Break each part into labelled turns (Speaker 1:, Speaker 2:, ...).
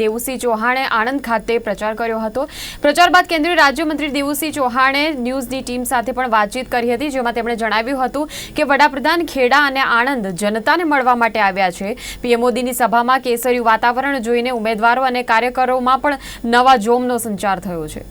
Speaker 1: દેવુસિંહ ચૌહાણે આણંદ ખાતે પ્રચાર કર્યો હતો. પ્રચાર બાદ કેન્દ્રીય રાજ્યમંત્રી દેવુસિંહ ચૌહાણે ન્યૂઝની ટીમ સાથે પણ વાતચીત કરી હતી, જેમાં તેમણે જણાવ્યું હતું કે વડાપ્રધાન ખેડા અને આણંદ જનતાને મળવા માટે આવ્યા છે. પીએમ મોદીની સભામાં કેસર્યું વાતાવરણ જોઈને ઉમેદવારો અને કાર્યકરોમાં પણ નવા જોમનો સંચાર થયો છે.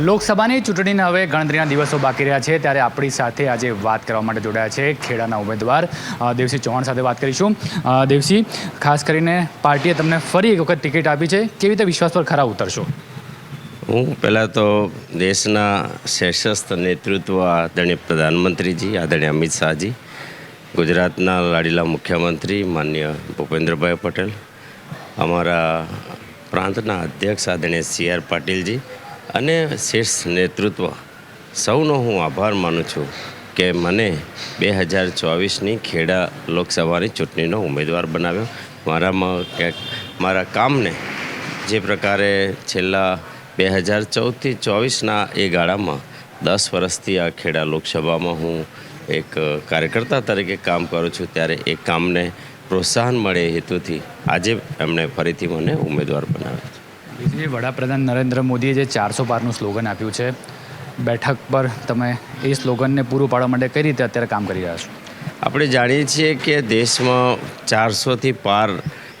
Speaker 2: લોકસભાની ચૂંટણીના હવે ગણતરીના દિવસો બાકી રહ્યા છે ત્યારે આપણી સાથે આજે વાત કરવા માટે જોડાયા છે ખેડાના ઉમેદવાર અ, દેવસિંહ ચૌહાણ સાથે વાત કરીશું. અ, દેવસિંહ ખાસ કરીને પાર્ટીએ તમને ફરી એક વખત ટિકિટ આપી છે કેવી રીતે વિશ્વાસ પર ખરા ઉતરશો?
Speaker 3: હું પહેલાં તો દેશના શ્રેષ્ઠ નેતૃત્વ આદરણીય પ્રધાનમંત્રીજી આદરણીય અમિત શાહજી ગુજરાતના લાડીલા મુખ્યમંત્રી માન્ય ભૂપેન્દ્રભાઈ પટેલ અમારા પ્રાંતના અધ્યક્ષ આદરણીય સી આર પાટીલજી અને શ્રેષ્ઠ નેતૃત્વ. સૌનો હું આભાર માનું છું કે મને બે હજાર ચોવીસની ખેડા લોકસભાની ચૂંટણીનો ઉમેદવાર બનાવ્યો. મારામાં ક્યાંક, મારા કામને જે પ્રકારે છેલ્લા બે હજાર ચૌદથી ચોવીસના એ ગાળામાં દસ વર્ષથી આ ખેડા લોકસભામાં હું એક કાર્યકર્તા તરીકે કામ કરું છું, ત્યારે એ કામને પ્રોત્સાહન મળે હેતુથી આજે એમણે ફરીથી મને ઉમેદવાર બનાવ્યો.
Speaker 2: દેવસિંહજી, વડાપ્રધાન નરેન્દ્ર મોદીએ જે ચારસો પારનું સ્લોગન આપ્યું છે બેઠક પર તમે એ સ્લોગનને પૂરું પાડવા માટે કઈ રીતે અત્યારે કામ કરી રહ્યા છો?
Speaker 3: આપણે જાણીએ છીએ કે દેશમાં ચારસોથી પાર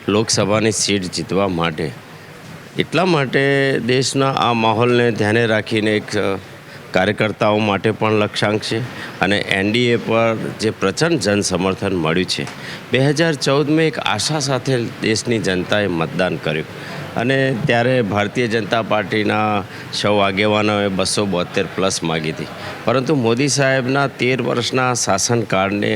Speaker 3: લોકસભાની સીટ જીતવા માટે એટલા માટે દેશના આ માહોલને ધ્યાને રાખીને એક કાર્યકર્તાઓ માટે પણ લક્ષ્યાંક છે અને એનડીએ પર જે પ્રચંડ જનસમર્થન મળ્યું છે બે હજાર ચૌદમાં એક આશા સાથે દેશની જનતાએ મતદાન કર્યું. અને ત્યારે ભારતીય જનતા પાર્ટીના સૌ આગેવાનોએ બસો બોતેર પ્લસ માગી હતી. પરંતુ મોદી સાહેબના તેર વર્ષના શાસનકાળને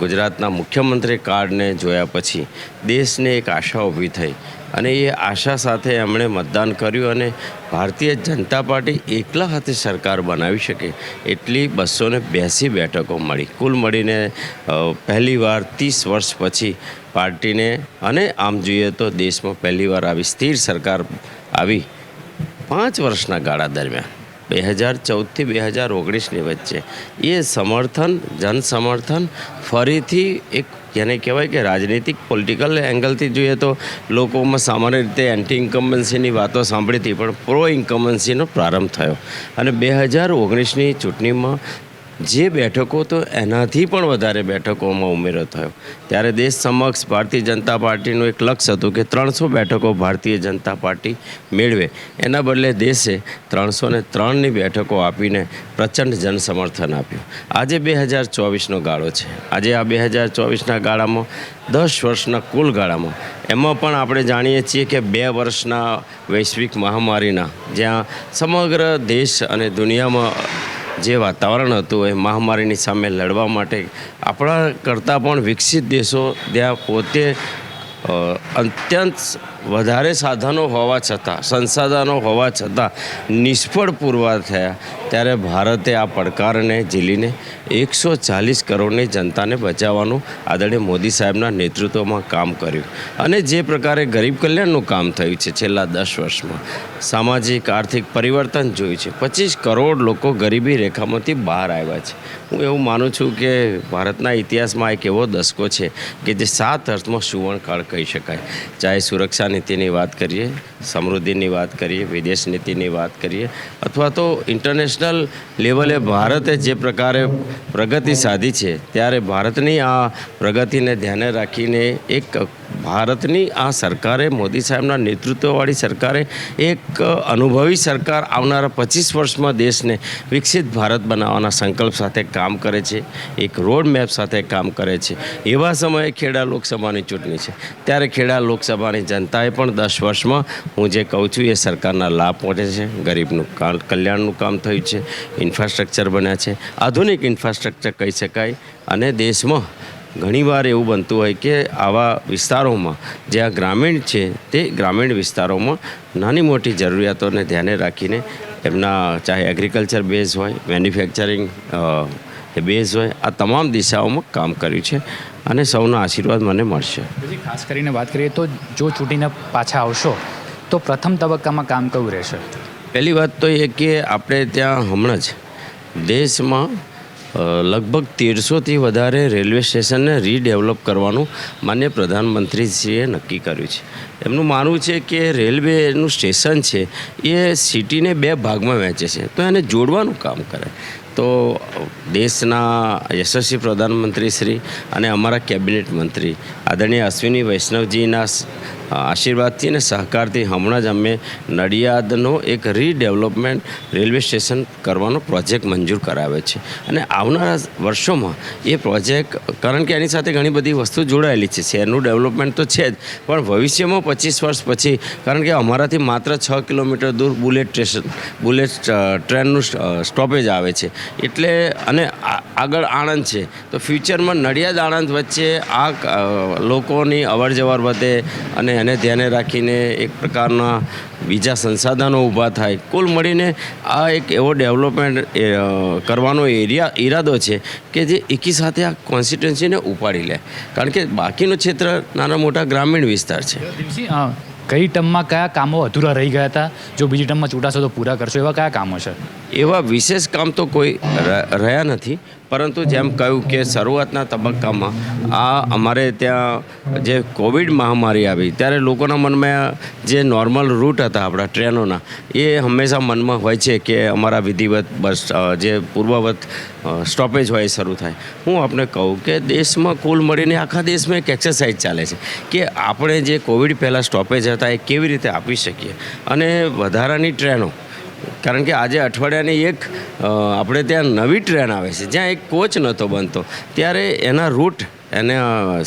Speaker 3: ગુજરાતના મુખ્યમંત્રી કાર્ડને જોયા પછી દેશને એક આશા ઊભી થઈ અને એ આશા સાથે એમણે મતદાન કર્યું અને ભારતીય જનતા પાર્ટી એકલા હાથે સરકાર બનાવી શકે એટલી બસો ને બ્યાસી બેઠકો મળી. કુલ મળીને પહેલીવાર ત્રીસ વર્ષ પછી પાર્ટીને અને આમ જોઈએ તો દેશમાં પહેલીવાર આવી સ્થિર સરકાર આવી પાંચ વર્ષના ગાળા દરમિયાન. બે હજાર ચૌદથી બે હજાર ઓગણીસની વચ્ચે. એ સમર્થન જન સમર્થન ફરીથી એક જેને કહેવાય કે રાજનીતિક પોલિટિકલ એંગલથી જોઈએ તો લોકોમાં સામાન્ય રીતે એન્ટી ઇન્કમ્બન્સીની વાતો સાંભળી હતી, પણ પ્રો ઇન્કમ્બન્સીનો પ્રારંભ થયો. અને બે હજાર ઓગણીસની ચૂંટણીમાં જે બેઠકો તો એનાથી પણ વધારે બેઠકોમાં ઉમેરો થયો. ત્યારે દેશ સમક્ષ ભારતીય જનતા પાર્ટીનું એક લક્ષ્ય હતું કે ત્રણસો બેઠકો ભારતીય જનતા પાર્ટી મેળવે. એના બદલે દેશે ત્રણસો ને ત્રણની બેઠકો આપીને પ્રચંડ જનસમર્થન આપ્યું. આજે બે હજાર ચોવીસનો ગાળો છે. આજે આ બે હજાર ચોવીસના ગાળામાં દસ વર્ષના કુલ ગાળામાં. એમાં પણ આપણે જાણીએ છીએ કે બે વર્ષના વૈશ્વિક મહામારીના જ્યાં સમગ્ર દેશ અને દુનિયામાં જે વાતાવરણ હતું એ મહામારીની સામે લડવા માટે આપણા કરતાં પણ વિકસિત દેશો ત્યાં પોતે અત્યંત વધારે સાધનો હોવા છતાં, સંસાધનો હોવા છતાં નિષ્ફળ પુરવાર થયા, ત્યારે ભારતે આ પડકારને ઝીલીને એકસો ચાલીસ કરોડની જનતાને બચાવવાનું આદરણીય મોદી સાહેબના નેતૃત્વમાં કામ કર્યું. અને જે પ્રકારે ગરીબ કલ્યાણનું કામ થયું છે છેલ્લા દસ વર્ષમાં, સામાજિક, આર્થિક પરિવર્તન જોયું છે. પચીસ કરોડ લોકો ગરીબી રેખામાંથી બહાર આવ્યા છે. હું એવું માનું છું કે ભારતના ઇતિહાસમાં એક એવો દસકો છે કે જે સાત અર્થમાં સુવર્ણકાળ કહી શકાય. ચાહે સુરક્ષા નીતિની વાત કરીએ, સમૃદ્ધિની વાત કરીએ વિદેશ નીતિની વાત કરીએ, અથવા તો ઇન્ટરનેશનલ લેવલે ભારતે જે પ્રકારે પ્રગતિ સાધી છે, ત્યારે ભારતની આ પ્રગતિને ધ્યાને રાખીને એક ભારતની આ સરકારે, મોદી સાહેબના નેતૃત્વવાળી સરકારે એક અનુભવી સરકાર આવનારા પચીસ વર્ષમાં દેશને વિકસિત ભારત બનાવવાના સંકલ્પ સાથે કામ કરે છે, એક રોડ મેપ સાથે કામ કરે છે. એવા સમયે ખેડા લોકસભાની ચૂંટણી છે. ત્યારે ખેડા લોકસભાની જનતાએ પણ દસ વર્ષમાં, હું જે કહું છું, એ સરકારના લાભ પહોંચે છે. ગરીબનું કલ્યાણનું કામ થયું છે. ઇન્ફ્રાસ્ટ્રક્ચર બન્યા છે. આધુનિક ઇન્ફ્રાસ્ટ્રક્ચર કહી શકાય અને દેશમાં ઘણીવાર એવું બનતું હોય કે આવા વિસ્તારોમાં જ્યાં ગ્રામીણ છે તે ગ્રામીણ વિસ્તારોમાં નાની મોટી જરૂરિયાતોને ધ્યાને રાખીને એમના ચાહે એગ્રીકલ્ચર બેઝ હોય મેન્યુફેક્ચરિંગ બેઝ હોય આ તમામ દિશાઓમાં કામ કર્યું છે અને સૌના આશીર્વાદ મને મળશે.
Speaker 2: ખાસ કરીને વાત કરીએ તો જો ચૂંટીને પાછા આવશો તો પ્રથમ તબક્કામાં કામ કયું રહેશે?
Speaker 3: પહેલી વાત તો એ કે આપણે ત્યાં હમણાં જ દેશમાં લગભગ તેરસોથી વધારે રેલવે સ્ટેશનને રીડેવલપ કરવાનું માન્ય પ્રધાનમંત્રીશ્રીએ નક્કી કર્યું છે. એમનું માનવું છે કે રેલવેનું સ્ટેશન છે, એ સિટીને બે ભાગમાં વહેંચે છે. તો એને જોડવાનું કામ કરે. તો દેશના યશસ્વી પ્રધાનમંત્રી શ્રી અને અમારા કેબિનેટ મંત્રી, આદરણીય અશ્વિની વૈષ્ણવજીના આશીર્વાદથી અને સહકારથી હમણાં જ અમે નડિયાદનો એક રીડેવલપમેન્ટ રેલવે સ્ટેશન કરવાનો પ્રોજેક્ટ મંજૂર કરાવે છે. અને આવનારા વર્ષોમાં એ પ્રોજેક્ટ, કારણ કે એની સાથે ઘણી બધી વસ્તુ જોડાયેલી છે. શહેરનું ડેવલપમેન્ટ તો છે જ, પણ ભવિષ્યમાં પચીસ વર્ષ પછી, કારણ કે અમારાથી માત્ર છ કિલોમીટર દૂર બુલેટ સ્ટેશન, બુલેટ ટ્રેનનું સ્ટોપેજ આવે છે. એટલે, અને આગળ આણંદ છે. તો ફ્યુચરમાં નડિયાદ આણંદ વચ્ચે આ લોકોની અવર જવર વધે અને એને ધ્યાને રાખીને એક પ્રકારના બીજા સંસાધનો ઊભા થાય. કુલ મળીને આ એક એવો ડેવલપમેન્ટ કરવાનો એરિયા, ઈરાદો છે કે જે એકી સાથે આ કોન્સ્ટિટ્યુન્સીને ઉપાડી લે. કારણ કે બાકીનું ક્ષેત્ર નાના મોટા ગ્રામીણ વિસ્તાર છે.
Speaker 2: કઈ ટર્મમાં કયા કામો અધૂરા રહી ગયા હતા? જો બીજી ટર્મમાં ચૂંટાશો તો પૂરા કરશો. એવા કયા કામો છે?
Speaker 3: એવા વિશેષ કામ તો કોઈ રહ્યા નથી. પરંતુ જેમ કહ્યું કે શરૂઆતના તબક્કામાં આ અમારે ત્યાં જે કોવિડ મહામારી આવી, ત્યારે લોકોના મનમાં જે નોર્મલ રૂટ હતા આપણા ટ્રેનોના, એ હંમેશા મનમાં હોય છે કે અમારા વિધિવત બસ જે પૂર્વવત સ્ટોપેજ હોય એ શરૂ થાય. હું આપને કહું કે દેશમાં કુલ મળીને આખા દેશમાં એક એક્સરસાઇઝ ચાલે છે કે આપણે જે કોવિડ પહેલાં સ્ટોપેજ હતા એ કેવી રીતે આપી શકીએ. અને વધારાની ટ્રેનો કારણ કે આજે અઠવાડિયાની એક આપણે ત્યાં નવી ટ્રેન આવે છે, જ્યાં એક કોચ નહોતો બનતો. ત્યારે એના રૂટ એને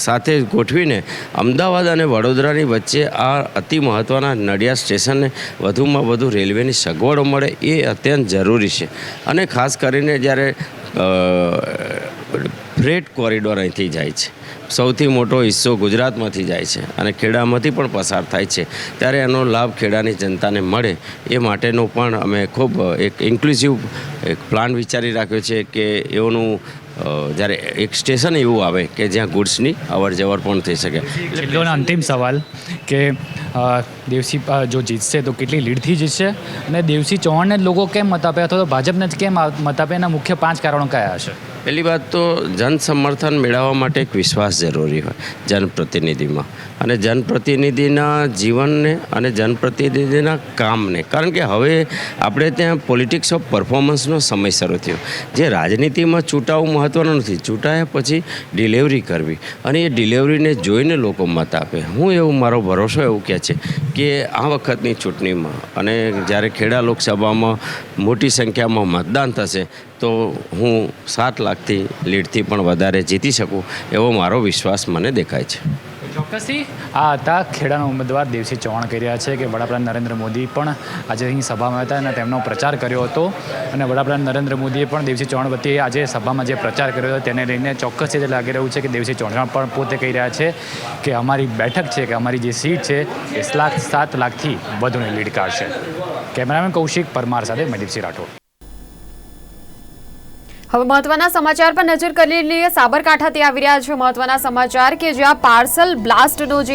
Speaker 3: સાથે ગોઠવીને અમદાવાદ અને વડોદરાની વચ્ચે આ અતિ મહત્ત્વના નડિયાદ સ્ટેશનને વધુમાં વધુ રેલવેની સગવડો મળે એ અત્યંત જરૂરી છે. અને ખાસ કરીને જ્યારે ફ્રેટ કોરિડોર અહીંથી જાય છે. સૌથી મોટો હિસ્સો ગુજરાતમાંથી જાય છે અને ખેડામાંથી પણ પસાર થાય છે. ત્યારે એનો લાભ ખેડાની જનતાને મળે એ માટેનો પણ અમે ખૂબ એક ઇન્ક્લુઝિવ એક પ્લાન વિચારી રાખ્યો છે કે એઓનું જ્યારે એક સ્ટેશન એવું આવે કે જ્યાં ગુડ્સની અવર જવર પણ થઈ શકે.
Speaker 2: છેલ્લો અંતિમ સવાલ કે દેવસી જો જીતશે તો કેટલી લીડથી જીતશે? અને દેવસી ચૌહાણને જ લોકો કેમ મત આપે અથવા તો ભાજપને જ કેમ મત આપે? એના મુખ્ય પાંચ કારણો કયા હશે
Speaker 3: પહેલી વાત તો જન સમર્થન મેળવવા માટે એક વિશ્વાસ જરૂરી હોય જનપ્રતિનિધિમાં. અને જનપ્રતિનિધિના જીવનને અને જનપ્રતિનિધિના કામને. કારણ કે હવે આપણે ત્યાં પોલિટિક્સ ઓફ પરફોર્મન્સનો સમય શરૂ થયો. જે રાજનીતિમાં ચૂંટાવું મહત્ત્વનું નથી. ચૂંટાયા પછી ડિલિવરી કરવી. અને એ ડિલિવરીને જોઈને લોકો મત આપે. હું એવું, મારો ભરોસો એવું કહે છે કે આ વખતની ચૂંટણીમાં અને જ્યારે ખેડા લોકસભામાં મોટી સંખ્યામાં મતદાન થશે, તો હું સાત લાખથી લીડથી પણ વધારે જીતી શકું એવો મારો વિશ્વાસ મને દેખાય છે.
Speaker 2: ચોક્કસથી આ હતા ખેડાના ઉમેદવાર દેવસિંહ ચૌહાણ કહી રહ્યા છે કે વડાપ્રધાન નરેન્દ્ર મોદી પણ આજે અહીં સભામાં હતા અને તેમનો પ્રચાર કર્યો હતો. અને વડાપ્રધાન નરેન્દ્ર મોદીએ પણ દેવસિંહ ચૌહાણ વતી આજે સભામાં જે પ્રચાર કર્યો હતો તેને લઈને ચોક્કસ રીતે લાગી રહ્યું છે કે દેવસિંહ ચૌહાણ પણ પોતે કહી રહ્યા છે કે અમારી બેઠક છે, કે અમારી જે સીટ છે એ લાખ, સાત લાખથી વધુની લીડ કાઢશે. કેમેરામેન કૌશિક પરમાર સાથે મનદીપસિંહ રાઠોડ.
Speaker 1: હવે મહત્વના સમાચાર પર નજર કરી લઈએ. સાબરકાંઠાથી આવી રહ્યા છે મહત્વના સમાચાર કે જ્યાં પાર્સલ બ્લાસ્ટનો જે